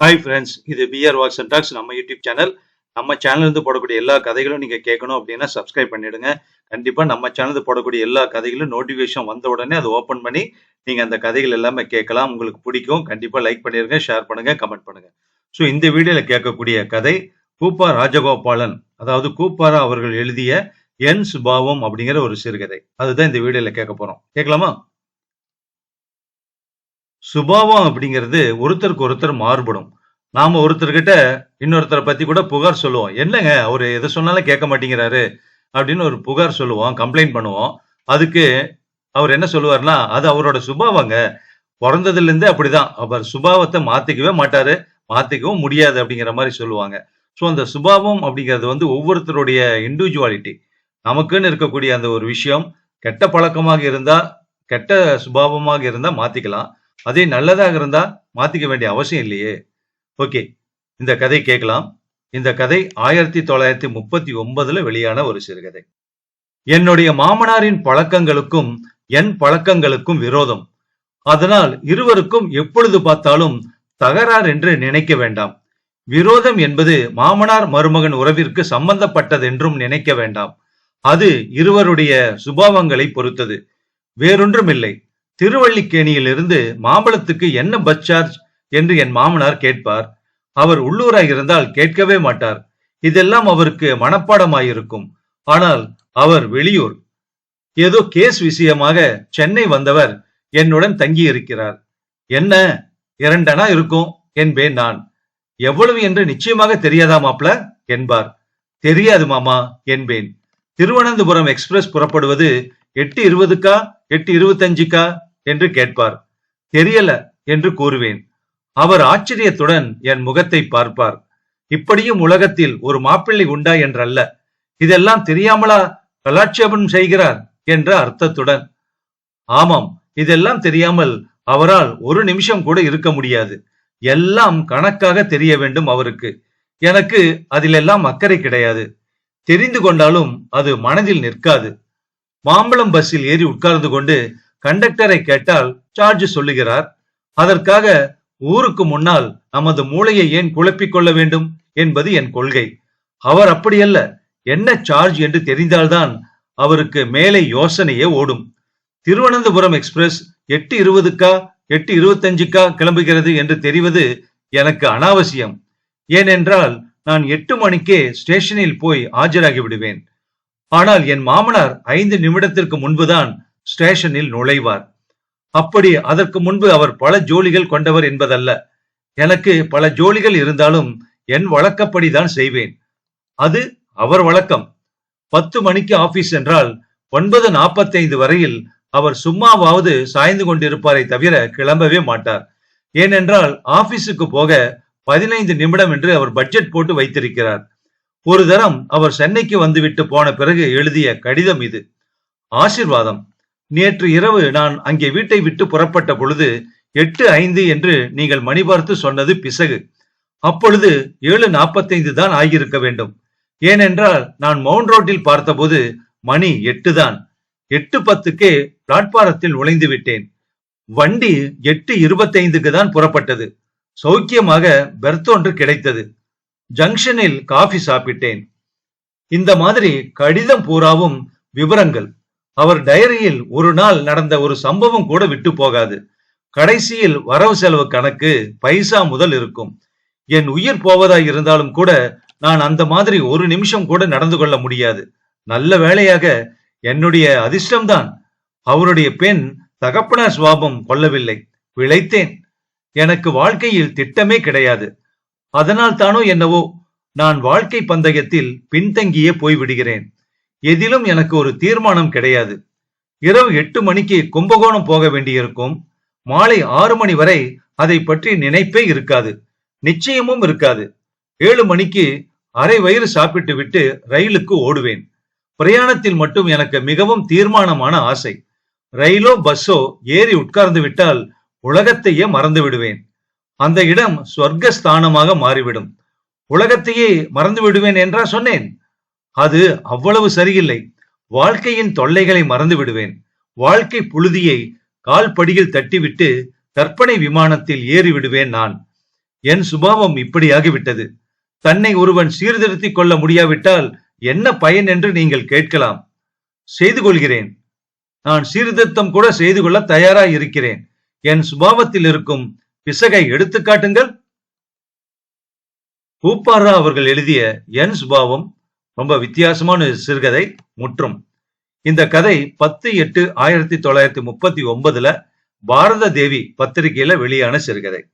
Hi friends இது PR walks and talks நம்ம YouTube channel நம்ம சேனல்லேருந்து போடக்கூடிய எல்லா கதைகளும் நீங்கள் கேட்கணும் அப்படின்னா சப்ஸ்கிரைப் பண்ணிடுங்க. கண்டிப்பாக நம்ம சேனல் போடக்கூடிய எல்லா கதைகளும் நோட்டிஃபிகேஷன் வந்த உடனே அதை ஓப்பன் பண்ணி நீங்கள் அந்த கதைகள் எல்லாமே கேட்கலாம். உங்களுக்கு பிடிக்கும் கண்டிப்பாக லைக் பண்ணிடுங்க ஷேர் பண்ணுங்கள் கமெண்ட் பண்ணுங்க. ஸோ இந்த வீடியோவில் கேட்கக்கூடிய கதை கூப்பா ராஜகோபாலன் அதாவது கூப்பாரா அவர்கள் எழுதிய என் சுபாவம் அப்படிங்கிற ஒரு சிறுகதை. அதுதான் இந்த வீடியோவில் கேட்க போகிறோம் கேட்கலாமா? சுபாவம் அப்படிங்கிறது ஒருத்தருக்கு ஒருத்தர் மாறுபடும். நாம ஒருத்தர்கிட்ட இன்னொருத்தரை பத்தி கூட புகார் சொல்லுவோம். என்னங்க அவர் எதை சொன்னாலும் கேட்க மாட்டேங்கிறாரு அப்படின்னு ஒரு புகார் சொல்லுவோம் கம்ப்ளைண்ட் பண்ணுவோம். அதுக்கு அவர் என்ன சொல்லுவார்னா அது அவரோட சுபாவங்க. பிறந்ததுல இருந்தே அப்படிதான். அவர் சுபாவத்தை மாத்திக்கவே மாட்டாரு மாத்திக்கவும் முடியாது அப்படிங்கிற மாதிரி சொல்லுவாங்க. ஸோ அந்த சுபாவம் அப்படிங்கிறது வந்து ஒவ்வொருத்தருடைய இண்டிவிஜுவாலிட்டி நமக்குன்னு இருக்கக்கூடிய அந்த ஒரு விஷயம் கெட்ட பழக்கமாக இருந்தா கெட்ட சுபாவமாக இருந்தா மாத்திக்கலாம். அதே நல்லதாக இருந்தா மாத்திக்க வேண்டிய அவசியம் இல்லையே. ஓகே இந்த கதை கேட்கலாம். இந்த கதை ஆயிரத்தி தொள்ளாயிரத்தி முப்பத்தி ஒன்பதுல வெளியான ஒரு சிறுகதை. என்னுடைய மாமனாரின் பழக்கங்களுக்கும் என் பழக்கங்களுக்கும் விரோதம். அதனால் இருவருக்கும் எப்பொழுது பார்த்தாலும் தகராறு என்று நினைக்க வேண்டாம். விரோதம் என்பது மாமனார் மருமகன் உறவிற்கு சம்பந்தப்பட்டதென்றும் நினைக்க வேண்டாம். அது இருவருடைய சுபாவங்களை பொறுத்தது. வேறொன்றுமில்லை. திருவள்ளிக்கேணியிலிருந்து மாம்பழத்துக்கு என்ன பஸ் சார்ஜ் என்று என் மாமனார் கேட்பார். அவர் உள்ளூராய் இருந்தால் கேட்கவே மாட்டார். இதெல்லாம் அவருக்கு மனப்பாடமாயிருக்கும். ஆனால் அவர் வெளியூர். ஏதோ கேஸ் விஷயமாக சென்னை வந்தவர் என்னுடன் தங்கி இருக்கிறார் என்ன? இரண்டனா இருக்கும்? என்பேன் நான். எவ்வளவு என்று நிச்சயமாக தெரியாதா மாப்ள? என்பார். தெரியாது மாமா என்பேன். திருவனந்தபுரம் எக்ஸ்பிரஸ் புறப்படுவது எட்டு இருபதுக்கா? எட்டு இருபத்தஞ்சுக்கா? என்று கேட்பார். தெரியல என்று கூறுவேன். அவர் ஆச்சரியத்துடன் என் முகத்தை பார்ப்பார். இப்படியும் உலகத்தில் ஒரு மாப்பிள்ளை உண்டா என்றல்ல. இதெல்லாம் தெரியாமலா கலாட்சேபம் செய்கிறார் என்ற அர்த்தத்துடன். ஆமாம் இதெல்லாம் தெரியாமல் அவரால் ஒரு நிமிஷம் கூட இருக்க முடியாது. எல்லாம் கணக்காக தெரிய வேண்டும் அவருக்கு. எனக்கு அதிலெல்லாம் அக்கறை கிடையாது. தெரிந்து கொண்டாலும் அது மனதில் நிற்காது. மாம்பழம் பஸ்ஸில் ஏறி உட்கார்ந்து கொண்டு கண்டக்டரை கேட்டால் சார்ஜ் சொல்லுகிறார் அதற்காக ஊருக்கு முன்னால் நமது மூளையை ஏன் குழப்பிக் கொள்ள வேண்டும்? என்பது என் கொள்கை. அவர் அப்படியல்ல. என்ன சார்ஜ் என்று தெரிந்தால்தான் அவருக்கு மேலே யோசனையே ஓடும். திருவனந்தபுரம் எக்ஸ்பிரஸ் எட்டு இருபதுக்கா எட்டு இருபத்தஞ்சுக்கா கிளம்புகிறது என்று தெரிவது எனக்கு அனாவசியம். ஏனென்றால் நான் எட்டு மணிக்கே ஸ்டேஷனில் போய் ஆஜராகி விடுவேன் ஆனால் என் மாமனார் ஐந்து நிமிடத்திற்கு முன்புதான் ஸ்டேஷனில் நுழைவார். அப்படி அதற்கு முன்பு அவர் பல ஜோலிகள் கொண்டவர் என்பதல்ல. எனக்கு பல ஜோலிகள் இருந்தாலும் என் வழக்கப்படிதான் செய்வேன். அது அவர் வழக்கம். பத்து மணிக்கு ஆபீஸ் என்றால் ஒன்பது நாற்பத்தைந்து வரையில் அவர் சும்மாவாவது சாய்ந்து கொண்டிருப்பாரை தவிர கிளம்பவே மாட்டார். ஏனென்றால் ஆபீஸுக்கு போக பதினைந்து நிமிடம் என்று அவர் பட்ஜெட் போட்டு வைத்திருக்கிறார். ஒரு தரம் அவர் சென்னைக்கு வந்துவிட்டு போன பிறகு எழுதிய கடிதம் இது. ஆசிர்வாதம். நேற்று இரவு நான் அங்கே வீட்டை விட்டு புறப்பட்ட பொழுது எட்டு ஐந்து என்று நீங்கள் மணி பார்த்து சொன்னது பிசகு. அப்பொழுது ஏழு நாற்பத்தைந்து தான் ஆகியிருக்க வேண்டும். ஏனென்றால் நான் மவுண்ட் ரோட்டில் பார்த்தபோது மணி எட்டு தான். எட்டு பத்துக்கே பிளாட்பாரத்தில் நுழைந்து விட்டேன். வண்டி எட்டு இருபத்தைந்துக்கு தான் புறப்பட்டது. சௌக்கியமாக பெர்த் ஒன்று கிடைத்தது. ஜங்ஷனில் காஃபி சாப்பிட்டேன். இந்த மாதிரி கடிதம் பூராவும் விவரங்கள். அவர் டைரியில் ஒரு நாள் நடந்த ஒரு சம்பவம் கூட விட்டு போகாது. கடைசியில் வரவு செலவு கணக்கு பைசா முதல் இருக்கும். என் உயிர் போவதாய் இருந்தாலும் கூட நான் அந்த மாதிரி ஒரு நிமிஷம் கூட நடந்து கொள்ள முடியாது. நல்ல வேளையாக என்னுடைய அதிர்ஷ்டம்தான். அவருடைய பெண் தகப்பனார் சுவாபம் கொள்ளவில்லை. விளைத்தேன் எனக்கு வாழ்க்கையில் திட்டமே கிடையாது. அதனால் தானோ என்னவோ நான் வாழ்க்கை பந்தயத்தில் பின்தங்கியே போய்விடுகிறேன். எதிலும் எனக்கு ஒரு தீர்மானம் கிடையாது. இரவு எட்டு மணிக்கு கும்பகோணம் போக வேண்டியிருக்கும். மாலை ஆறு மணி வரை அதை பற்றி நினைப்பே இருக்காது. நிச்சயமும் இருக்காது. ஏழு மணிக்கு அரை வயிறு சாப்பிட்டு விட்டு ரயிலுக்கு ஓடுவேன். பிரயாணத்தில் மட்டும் எனக்கு மிகவும் தீர்மானமான ஆசை. ரயிலோ பஸ்ஸோ ஏறி உட்கார்ந்து விட்டால் உலகத்தையே மறந்து விடுவேன். அந்த இடம் சொர்க்கஸ்தானமாக மாறிவிடும். உலகத்தையே மறந்து விடுவேன் என்றா சொன்னேன்? அது அவ்வளவு சரியில்லை. வாழ்க்கையின் தொல்லைகளை மறந்து விடுவேன். வாழ்க்கை புழுதியை கால் படியில் தட்டிவிட்டு கற்பனை விமானத்தில் ஏறி விடுவேன் நான். என் சுபாவம் இப்படியாகிவிட்டது. தன்னை ஒருவன் சீர்திருத்திக் கொள்ள முடியாவிட்டால் என்ன பயன் என்று நீங்கள் கேட்கலாம். செய்து கொள்கிறேன். நான் சீர்திருத்தம் கூட செய்து கொள்ள தயாராய் இருக்கிறேன் என் சுபாவத்தில் இருக்கும் பிசகை எடுத்து காட்டுங்கள். பூப்பாரா அவர்கள் எழுதிய என் சுபாவம் ரொம்ப வித்தியாசமான சிறுகதை முற்றும். இந்த கதை பத்து எட்டு ஆயிரத்தி தொள்ளாயிரத்தி முப்பத்தி ஒன்பதுல பாரத தேவி பத்திரிகையில வெளியான சிறுகதை.